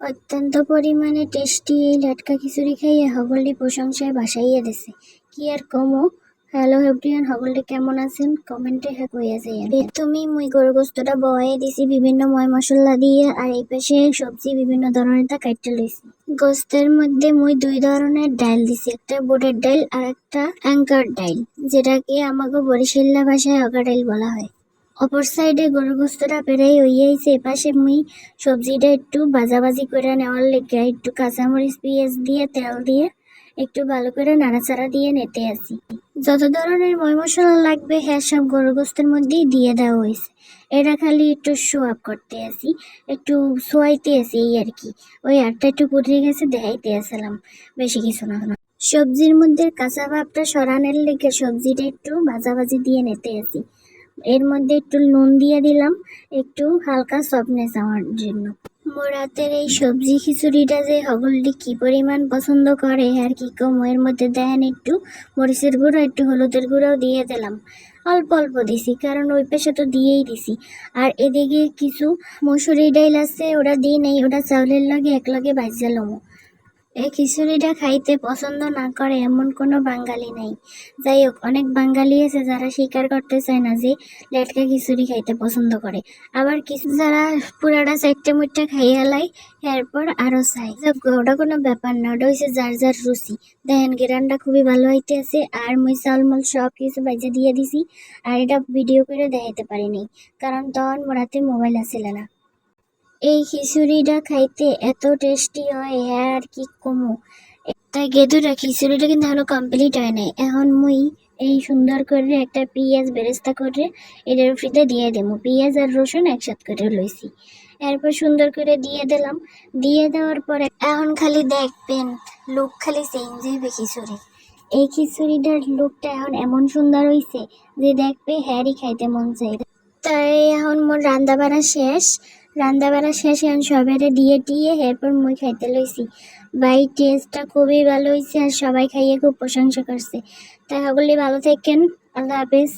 অত্যন্ত পরিমাণে টেস্টি এই লাটকা খিচুড়ি খাইয়ে হগলটি প্রশংসায় ভাসাইয়া দিছে। কি আর কমো হ্যালো এভরিওয়ান হগলটি কেমন আছেন? কমেন্টে হ্যাঁ কইয়া যাইয়া তুমি মুই গরু গোস্তটা বয়ে দিছি, বিভিন্ন ময় মশলা দিয়ে, আর এই পাশে সবজি বিভিন্ন ধরনের তা কাটতে লইছি। গোস্তের মধ্যে মুই দুই ধরনের ডাল দিছি, একটা বুটের ডাল আর একটা অ্যাঙ্কার ডাল, যেটাকে আমাকে বরিশাল্লা ভাষায় অগা ডাল বলা হয়। অপর সাইডে গরু গোস্তটা পেরাই হইয়াইছে। এপাশে মুই সবজিটা একটু ভাজাভাজি করে নেওয়ার লেগে একটু কাঁচামরিচ, পেঁয়াজ দিয়ে, তেল দিয়ে একটু ভালো করে নাড়াচাড়া দিয়ে নেতে আসি যত ধরনের ময় মশলা লাগবে হ্যাঁ সব গরু গোস্তের মধ্যেই দিয়ে দেওয়া হয়েছে। এটা খালি একটু আপ করতে আসি একটু শোয়াইতে আসি এই আর কি। ওই আটটা একটু পুড়ে গেছে, দেখাইতে আসলাম। বেশি কিছু না সবজির মধ্যে কাঁচা ভাবটা সরানোর লেগে সবজিটা একটু ভাজাভাজি দিয়ে নিতে আসি এর মধ্যে একটু নুন দিয়ে দিলাম, একটু হালকা সফটনেস আমার জন্য। মোরাতের এই সবজি খিচুড়িটা যে হগলটি কি পরিমাণ পছন্দ করে, আর কি কম, এর মধ্যে দেন একটু মরিচের গুঁড়ো, একটু হলুদের গুঁড়োও দিয়ে দিলাম। অল্প অল্প দিছি, কারণ ওই পেশে তো দিয়েই দিছি। আর এদিকে কিছু মসুরি ডাইল আছে, ওটা দিই নেই, ওটা চাউলের লগে এক লগে বাজিয়ালাম এই খিচুড়িটা খাইতে পছন্দ না করে এমন কোনো বাঙালি নাই। যাই হোক অনেক বাঙালি আছে যারা স্বীকার করতে চায় না যে লেটকা খিচুড়ি খাইতে পছন্দ করে। আবার কিছু যারা পুরাটা চারটে মুটটা খাইয়া লাই এরপর আরও চাই ওটা কোনো ব্যাপার না, ওটা হচ্ছে যার যার রুচি। দেখেন, গিরানটা খুবই ভালো হইতে আছে, আর মুই চালমল সব কিছু বাজে দিয়ে দিছি, আর এটা ভিডিও করে দেখাইতে পারিনি, কারণ তখন মোরাতে মোবাইল আসছিল না। এই খিচুড়িটা খাইতে এত টেস্টি হয় হ্যাঁ আর কি কমু? তাই গেদুরা খিচুড়িটা কিন্তু এখনও কমপ্লিট হয় নাই। এখন মুই এই সুন্দর করে একটা পেঁয়াজ বেরেস্তা করে এটার ফ্রিতে দিয়ে দেবো। পেঁয়াজ আর রসুন একসাথে করে লইছি। এরপর সুন্দর করে দিয়ে দিলাম। দিয়ে দেওয়ার পরে এখন খালি দেখবেন, লুক খালি চেঞ্জ হইবে খিচুড়ি। এই খিচুড়িটার লুকটা এখন এমন সুন্দর হইছে যে দেখবে হ্যারি খাইতে মন চাই তাই এখন মোর রান্না বাড়া শেষ। রান্না বাড়া শেষ এখন সবাই দিয়ে টিয়ে এরপর মুই খাইতে লইছি। ভাই টেস্টটা খুবই ভালো হয়েছে আর সবাই খাইয়ে খুব প্রশংসা করছে। তাই সকলে ভালো থাকেন, আল্লাহ হাফেজ।